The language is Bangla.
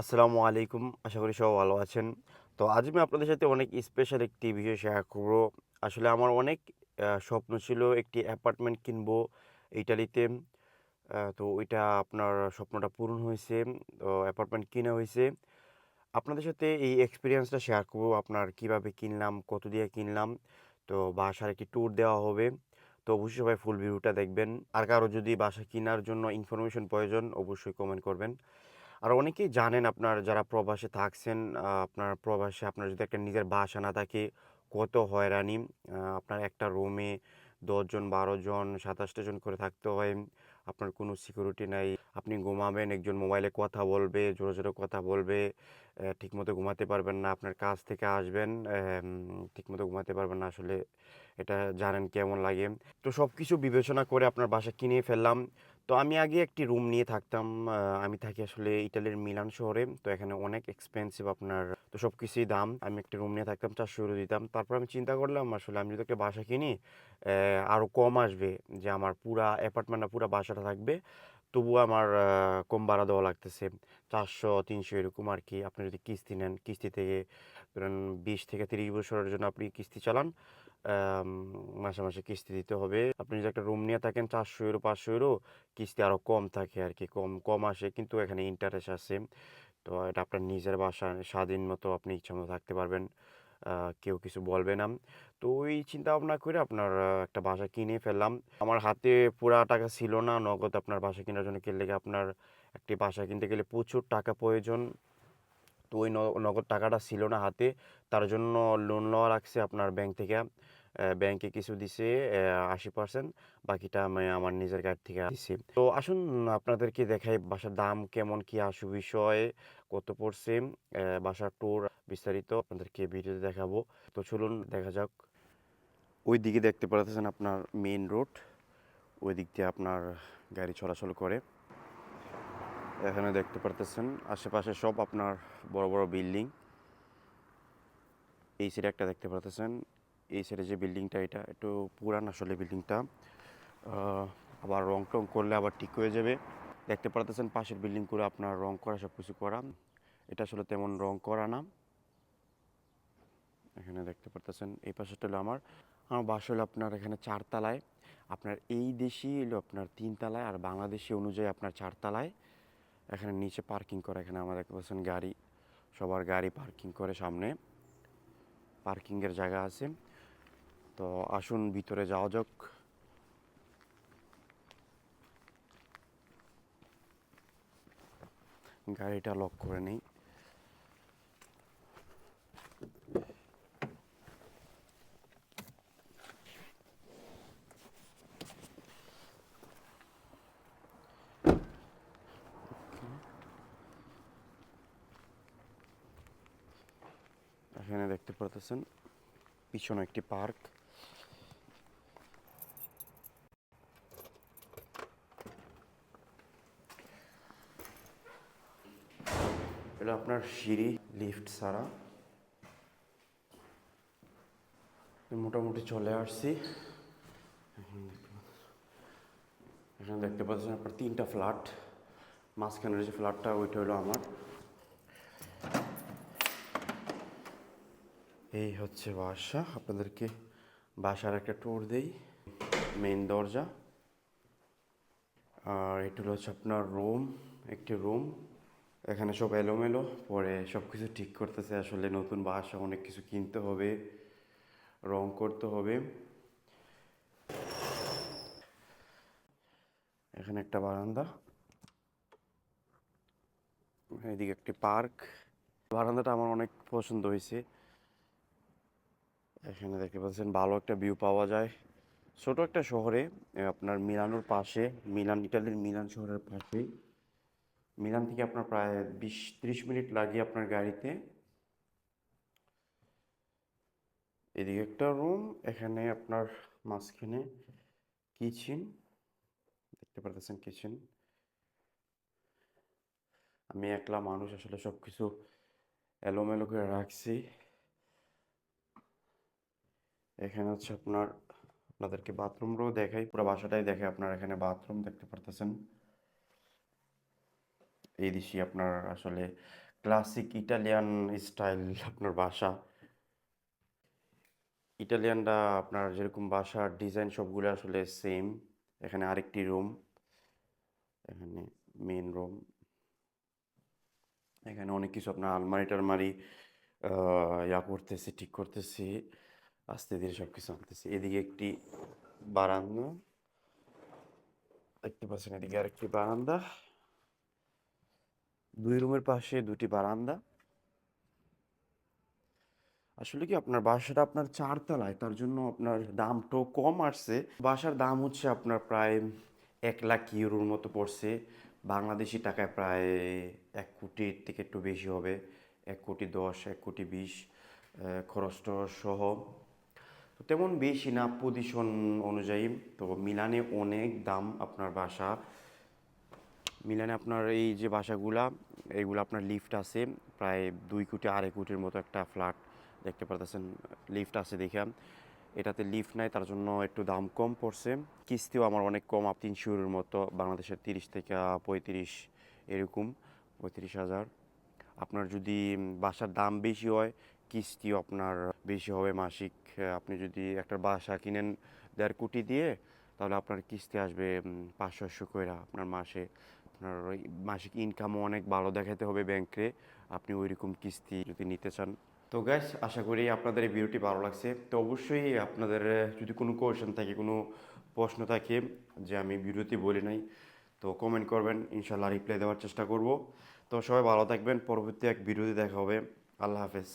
আসসালামু আলাইকুম। আশা করি সবাই ভালো আছেন। তো আজ আমি আপনাদের সাথে অনেক স্পেশাল একটি বিষয় শেয়ার করব। আসলে আমার অনেক স্বপ্ন ছিল একটি অ্যাপার্টমেন্ট কিনবো ইটালিতে। তো ওইটা আপনার স্বপ্নটা পূরণ হয়েছে, তো অ্যাপার্টমেন্ট কিনা হয়েছে। আপনাদের সাথে এই এক্সপিরিয়েন্সটা শেয়ার করব, আপনার কীভাবে কিনলাম, কত দিয়ে কিনলাম, তো বাসার একটি ট্যুর দেওয়া হবে। তো অবশ্যই সবাই ফুল ভিউটা দেখবেন। আর কারও যদি বাসা কেনার জন্য ইনফরমেশন প্রয়োজন, অবশ্যই কমেন্ট করবেন। আর অনেকেই জানেন আপনার যারা প্রবাসে থাকছেন আপনার প্রবাসে আপনার যদি একটা নিজের বাসা না থাকে, কত হয়রানি। আপনার একটা রুমে দশজন বারো জন সাতাশটা জন করে থাকতে হয়। আপনার কোনো সিকিউরিটি নাই। আপনি ঘুমাবেন, একজন মোবাইলে কথা বলবে, জোরে জোরে কথা বলবে ঠিকমতো ঘুমাতে পারবেন না, আপনার কাজ থেকে আসবেন ঠিকমতো ঘুমাতে পারবেন না আসলে। এটা জানেন কেমন লাগে। তো সব কিছু বিবেচনা করে আপনার বাসা কিনে ফেললাম। তো আমি আগে একটি রুম নিয়ে থাকতাম। আমি থাকি আসলে ইটালির মিলান শহরে। তো এখানে অনেক এক্সপেন্সিভ আপনার, তো সব কিছুই দাম। আমি একটি রুম নিয়ে থাকতাম, চারশো ইউরো দিতাম। তারপর আমি চিন্তা করলাম, আসলে আমি যদি একটা বাসা কিনি আরও কম আসবে যে আমার পুরা অ্যাপার্টমেন্ট না, পুরা বাসাটা থাকবে। তবুও আমার কম ভাড়া দেওয়া লাগতেছে। চারশো, তিনশো এরকম আর কি আপনি যদি কিস্তি নেন, কিস্তি থেকে ধরেন বিশ থেকে তিরিশ বছরের জন্য আপনি কিস্তি চালান মাসে মাসে কিস্তি দিতে হবে। আপনি যদি একটা রুম নিয়ে থাকেন, চারশো ইউরো পাঁচশো ইউরো কিস্তি আরও কম থাকে আর কি কম কম আসে, কিন্তু এখানে ইন্টারেস্ট আছে। তো এটা আপনার নিজের বাসা স্বাধীন মতো আপনি ইচ্ছা মতো থাকতে পারবেন। কেউ কিছু বলবে না। তো ওই চিন্তা ভাবনা করে আপনার একটা বাসা কিনে ফেললাম। আমার হাতে পুরা টাকা ছিল না, নগদ আপনার বাসা কেনার জন্য কিনলে কি আপনার একটি বাসা কিনতে গেলে প্রচুর টাকা প্রয়োজন। তো ওই নগদ টাকাটা ছিল না হাতে, তার জন্য লোন নেওয়া রাখছে আপনার ব্যাংক থেকে। ব্যাংকে কিছু দিছে আশি পার্সেন্ট বাকিটা আমি আমার নিজের কাছ থেকে দিছি। তো আসুন আপনাদেরকে দেখাই বাসার দাম কেমন, কি আসু বিষয়ে, কত পড়ছে বাসার ট্যুর বিস্তারিত আপনাদেরকে ভিডিওতে দেখাবো। তো চলুন দেখা যাক। ওই দিকে দেখতে পাচ্ছেন আপনার মেইন রোড ওই দিক দিয়ে আপনার গাড়ি চলাচল করে। এখানে দেখতে পারতেছেন আশেপাশে সব আপনার বড় বড় বিল্ডিং। এই সাইডে একটা দেখতে পারতেছেন, এই সাইডে যে বিল্ডিংটা এটা, একটু পুরান আসলে বিল্ডিংটা। আবার রং টং করলে আবার ঠিক হয়ে যাবে। দেখতে পারতেছেন পাশের বিল্ডিং করে আপনার রং করা সব কিছু করা। এটা আসলে তেমন রং করা না। এখানে দেখতে পারতেছেন, এই পাশেরটা হলো আমার। আমার বাসা হলো আপনার এখানে চারতলায় আপনার এই দেশি হলো আপনার তিনতলায় আর বাংলাদেশি অনুযায়ী আপনার চারতলায় এখানে নিচে পার্কিং করে, এখানে আমার দেখতে পাচ্ছেন গাড়ি। সবার গাড়ি পার্কিং করে সামনে। পার্কিংয়ের জায়গা আছে। তো আসুন, ভিতরে যাওয়া যাক। গাড়িটা লক করে নেই। এখানে দেখতে পারতেছেন, পিছনে একটি পার্ক। এটা আপনার সিঁড়ি, লিফট ছাড়া। মোটামুটি চলে আসছি। এখানে দেখতে পাচ্ছেন। আপনার তিনটা ফ্ল্যাট। মাঝখানের যে ফ্ল্যাটটা, ওইটা হলো আমার। এই হচ্ছে বাসা। আপনাদেরকে বাসার একটা ট্যুর দেই মেন দরজা। আর এটা হচ্ছে আপনার রুম একটি রুম এখানে সব এলোমেলো, পরে সব কিছু ঠিক করতেছে আসলে নতুন বাসা, অনেক কিছু কিনতে হবে, রং করতে হবে। এখানে একটা বারান্দা। এদিকে একটি পার্ক। বারান্দাটা আমার অনেক পছন্দ হয়েছে। এখানে দেখতে পাচ্ছেন ভালো একটা ভিউ পাওয়া যায়। ছোট একটা শহরে আপনার মিলানোর পাশে, মিলান, ইটালির মিলান শহরের পাশে মিলান থেকে আপনার প্রায় বিশ, ত্রিশ মিনিট লাগে আপনার গাড়িতে। এদিকে একটা রুম এখানে আপনার মাঝখানে কিচেন দেখতে পারতেছেন কিচেন আমি একলা মানুষ, আসলে সব কিছু এলোমেলো করে রাখছি। এখানে হচ্ছে আপনার, আপনাদেরকে বাথরুমটাও দেখাই। পুরো বাসাটাই দেখে আপনার এখানে বাথরুম দেখতে পারতেছেন। এই দিশি আপনার আসলে ক্লাসিক ইটালিয়ান স্টাইল আপনার বাসা। ইটালিয়ানরা আপনার যেরকম বাসার ডিজাইন সবগুলো আসলে সেম এখানে আরেকটি রুম এখানে মেন রুম এখানে অনেক কিছু আপনার আলমারি টালমারি ইয়া করতেছি, ঠিক করতেছি। আস্তে ধীরে সব কিছু আনতেছি। এদিকে একটি বারান্দা দেখতে পাচ্ছেন এদিকে আরেকটি বারান্দা। দুই রুমের পাশে দুটি বারান্দা। আসলে কি আপনার বাসাটা আপনার চারতলায়, তার জন্য আপনার দামটাও কম আসছে। বাসার দাম হচ্ছে আপনার প্রায় এক লাখ ইউরোর মতো পড়ছে। বাংলাদেশি টাকায় প্রায় এক কোটির থেকে একটু বেশি হবে। এক কোটি দশ, এক কোটি বিশ খরচ সহ তো তেমন বেশি না পজিশন অনুযায়ী। তো মিলানে অনেক দাম আপনার বাসা। মিলানে আপনার এই যে বাসাগুলা এইগুলো আপনার লিফট আছে, প্রায় দুই কোটি, আড়াই কোটির মতো একটা ফ্ল্যাট দেখতে পারতেছেন লিফট আছে দেখে। এটাতে লিফট নাই, তার জন্য একটু দাম কম পড়ছে। কিস্তিও আমার অনেক কম, আপ তিনশোর মতো, বাংলাদেশের তিরিশ থেকে পঁয়ত্রিশ এরকম, পঁয়ত্রিশ হাজার। আপনার যদি বাসার দাম বেশি হয় কিস্তিও আপনার বেশি হবে মাসিক। আপনি যদি একটা বাসা কিনেন দেড় কোটি দিয়ে, তাহলে আপনার কিস্তি আসবে পাঁচশো ছশো কইরা আপনার মাসে। আপনার ওই মাসিক ইনকামও অনেক ভালো দেখাতে হবে ব্যাংকে। আপনি ওই রকম কিস্তি যদি নিতে চান। তো গ্যাস আশা করি আপনাদের এই ভিডিওটি ভালো লাগছে। তো অবশ্যই আপনাদের যদি কোনো কোয়েশন থাকে, কোনো প্রশ্ন থাকে যে আমি ভিডিওতে বলি নাই, তো কমেন্ট করবেন। ইনশাল্লাহ রিপ্লাই দেওয়ার চেষ্টা করব। তো সবাই ভালো থাকবেন। পরবর্তী এক ভিডিওতে দেখা হবে। আল্লাহ হাফেজ।